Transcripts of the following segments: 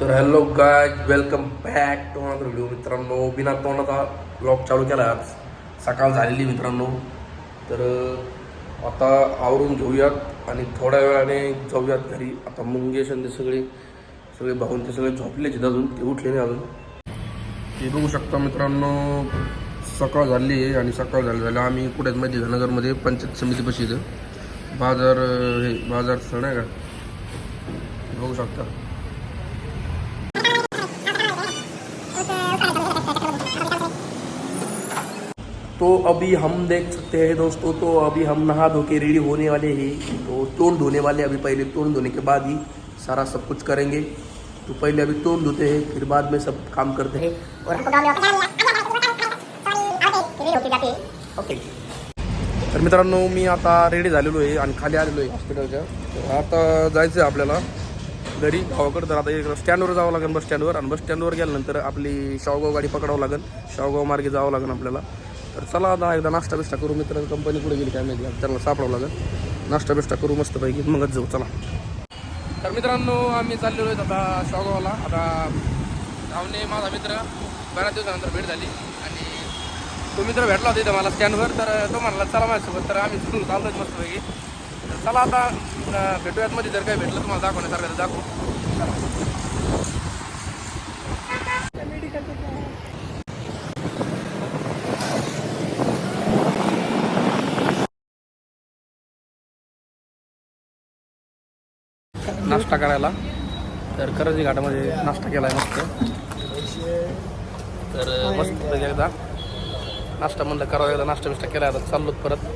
तर hello guys welcome back to another video मित्रांनो बिना तोंडाचा ब्लॉग चालू केला आज. सकाळ झालेली मित्रांनो. तर आता आवरून घेऊयात आणि थोड्या वेळाने जाऊयात घरी. आता मुंगेश आणि ते सगळे सगळे भाऊन ते सगळे झोपलेच आहेत अजून. ते उठले नाही अजून. ते बघू शकता मित्रांनो सकाळ झाली आहे आणि सकाळ झाली झालं. आम्ही कुठेच माहिती आहे नगरमध्ये पंचायत समिती बशीचं बाजार हे बाजार सण आहे का? बघू शकता. तो अभी हम देख सकते हैं दोस्तों तो अभी हम नहा धो के रेडी होने वाले हैं। तो तोंड धोने वाले अभी पहले तोंड धोने के बाद ही सारा सब कुछ करेंगे। तो पहले अभी तोंड धोते हैं फिर बाद में सब काम करते हैं। और ओके। तर मित्रांनो मी आता रेडी झालेलो आहे आणि खाली आलेलो आहे हॉस्पिटलच्या तर आता जायचं आहे आपल्याला घरी गावाकडं. तर आता एक स्टँडवर जावं लागेल बस स्टँडवर आणि बस स्टँडवर गेल्यानंतर आपली शावगाव गाडी पकडावं लागेल. शावगाव मार्गे जावं लागेल आपल्याला. तर चला आता एकदा नाश्ता बिस्टा करू. मित्र कंपनी पुढे गेली काय माहिती? त्यांना सापडावं लागेल. नाश्ता बिस्टा करू मस्तपैकी. मगच जाऊ चला. तर मित्रांनो आम्ही चाललेलो आहेत आता शावगावला आता धावणे माझा मित्र. बऱ्याच दिवसानंतर भेट झाली. आणि तो मित्र भेटला होता इथं मला स्टँडवर तर तो म्हणाला चला माझ्यासोबत. तर आम्ही चाललो आहेत मस्तपैकी. तर चला आता भेटूयात मध्ये. जर काही भेटलं तुम्हाला दाखवण्यासारखं तर दाखवू. नाश्ता करायला. तर करंजी घाटामध्ये नाश्ता केला आहे मस्त. तर मस्त एकदा नाश्ता म्हणलं करावं एकदा नाश्ता बिष्टा केला आता चाललो परत.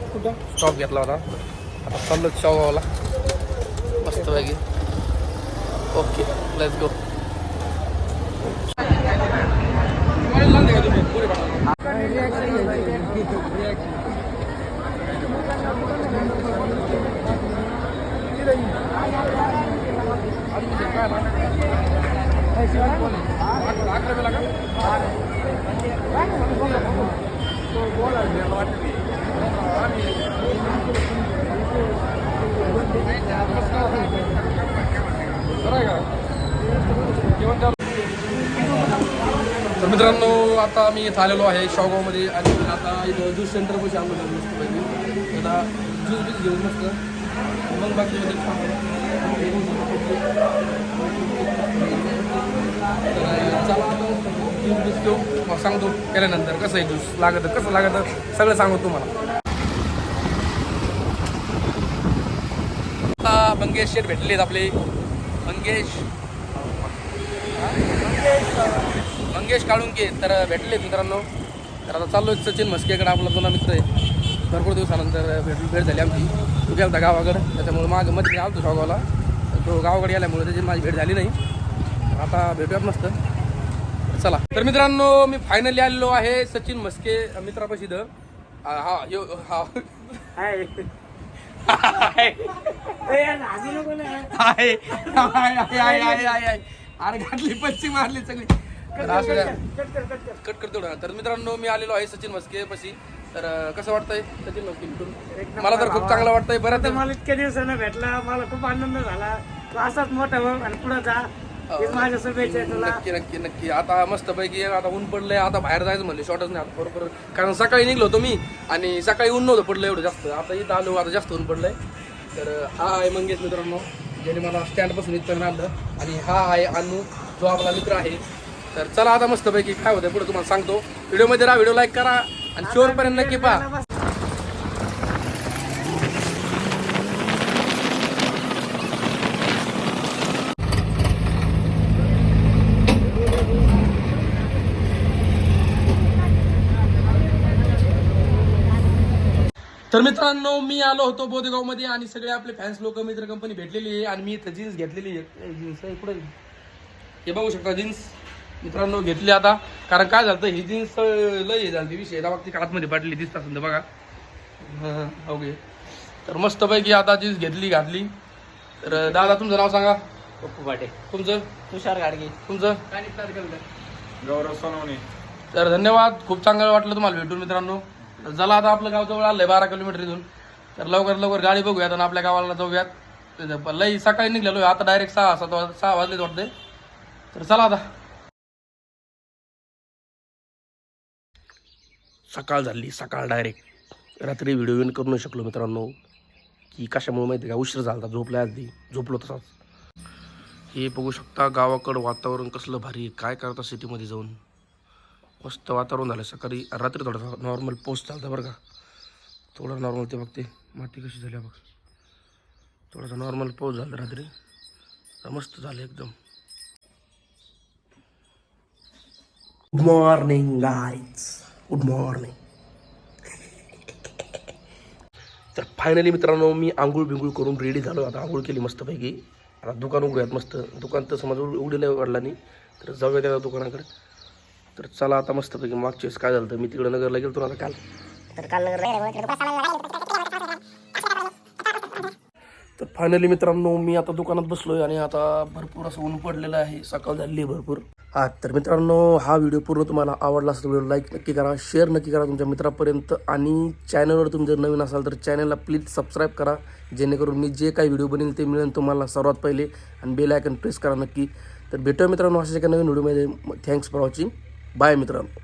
स्टॉप घेतला होता. आता चाललो शावगावला मस्तपैकी ओके लेट्स गो तर मित्रांनो आता मी इथं आलेलो आहे शावगावमध्ये आणि आता इथं ज्यूस सेंटर पैसे आलो मस्त मस्तपैकी आता ज्यूस बीस घेऊन मस्त मग बाकी मध्ये तर ज्यूस मग सांगतो केल्यानंतर कसं आहे ज्यूस लागतं कसं लागतं सगळं सांगू तुम्हाला आता मंगेश शेठ भेटले आहेत आपले मंगेश मंगेश काळुंके तर भेटले मित्रांनो. तर आता चाललो सचिन म्हस्केकडे आपला जुना मित्र आहे. भरपूर दिवसानंतर भेट भेट झाली आमची. तो गेला होता गावाकड. त्याच्यामुळे मागं मध्ये आलो होतो शॉगावला. तो गावाकडे गेल्यामुळे त्याची माझी भेट झाली नाही. आता भेटूयात मस्त. चला. तर मित्रांनो मी फायनली आलेलो आहे सचिन मस्के मित्रापाशी द हा यो हा. अरे घातली सगळी. कट करतो तर मित्रांनो मी आलेलो आहे सचिन मस्के पशी तर कसं वाटतंय? सचिन भेटून मला तर खूप चांगलं वाटतंय. बरं आता मला इतक्या दिवसानं भेटला मला खूप आनंद झाला. तू असाच मोठा हो आणि पुढे जा. माझ्या शुभेच्छा तुला. नक्की नक्की नक्की. आता मस्त पैकी आता ऊन पडलंय. आता बाहेर जायचं म्हणले शॉर्टच नाही आता बरोबर. कारण सकाळी निघलो होतो मी आणि सकाळी ऊन नव्हतं पडलं एवढं जास्त. आता इथं आलो आता जास्त ऊन पडलंय. तर हा आहे मंगेश मित्रांनो ज्याने मला स्टँडपासून इथपर्यंत आणलं. आणि हा आहे अनु जो आपला मित्र आहे. तर चला आता मस्तपैकी काय होतं पुढे तुम्हाला सांगतो. व्हिडिओमध्ये राहा व्हिडिओ लाईक करा. आणि शेवटपर्यंत नक्की पहा. तर मित्रांनो मी आलो होतो बोधगावमध्ये आणि सगळे आपले फॅन्स लोक मित्र कंपनी भेटलेली आहे आणि मी इथं जीन्स घेतलेली आहे. जीन्स आहे कुठे हे बघू शकता जीन्स मित्रांनो घेतली आता. कारण काय झालं ही जीन्स लय हे झाली विषय. ती आतमध्ये पाडली दिसतात समजा बघा. हं, ओके तर मस्तपैकी आता जीन्स घेतली घातली. तर दादा तुमचं नाव सांगा. पप्पू पाटे तुमचं? तुषार गाडगे. तुमचं? गौरव सोनवणे. तर धन्यवाद. खूप चांगलं वाटलं तुम्हाला भेटून मित्रांनो. तर चला आता आपलं गाव जवळ आलंय बारा किलोमीटर इथून. तर लवकर लवकर गाडी बघूयात आणि आपल्या गावाला जाऊयात. लई सकाळी निघलेलो आता डायरेक्ट सहा सात वाज सहा वाजलेच वाटते तर चला आता. सकाळ झाली सकाळ डायरेक्ट रात्री व्हिडिओ विन करू नाही शकलो मित्रांनो. की कशामुळे माहिती का? उशीर झाला होता, झोपल्या आधी झोपलो तसाच. हे बघू शकता गावाकडं वातावरण कसलं भारी काय करता सिटीमध्ये जाऊन? मस्त वातावरण झालं सकाळी रात्री थोडं नॉर्मल पोस्ट चालता बरं का. थोडं नॉर्मल ते बघते. माती कशी झाली बघ. थोडासा नॉर्मल पाऊस झाला रात्री. मस्त झालं एकदम. Good morning guys good morning तर फायनली मित्रांनो मी आंघोळ बिंघोळ करून रेडी झालो. आता आंघोळ केली मस्तपैकी. आता दुकान उघडूयात मस्त. दुकान तर समज उघ- उघडीला वाढला नाही. तर जाऊया त्या दुकानाकडे. तर चला आता मस्तपैकी मागच्या वेळेस काय झालं तर मी तिकडे नगरला गेलो तो आता काल. तर तर फायनली मित्रांनो मी आता दुकानात बसलोय आणि आता भरपूर असं ऊन पडलेलं आहे. सकाळ झालेली आहे भरपूर. हा तर मित्रांनो हा व्हिडिओ पूर्ण तुम्हाला आवडला असेल व्हिडिओ लाईक नक्की करा शेअर नक्की करा तुमच्या मित्रापर्यंत आणि चॅनलवर तुम्ही जर नवीन असाल तर चॅनलला प्लीज सबस्क्राईब करा जेणेकरून मी जे काही व्हिडिओ बनेल ते मिळेल तुम्हाला सर्वात पहिले. आणि बेल आयकन प्रेस करा नक्की. तर भेटूया मित्रांनो अशा एका नवीन व्हिडिओमध्ये थँक्स फॉर वॉचिंग बाय मित्रांनो.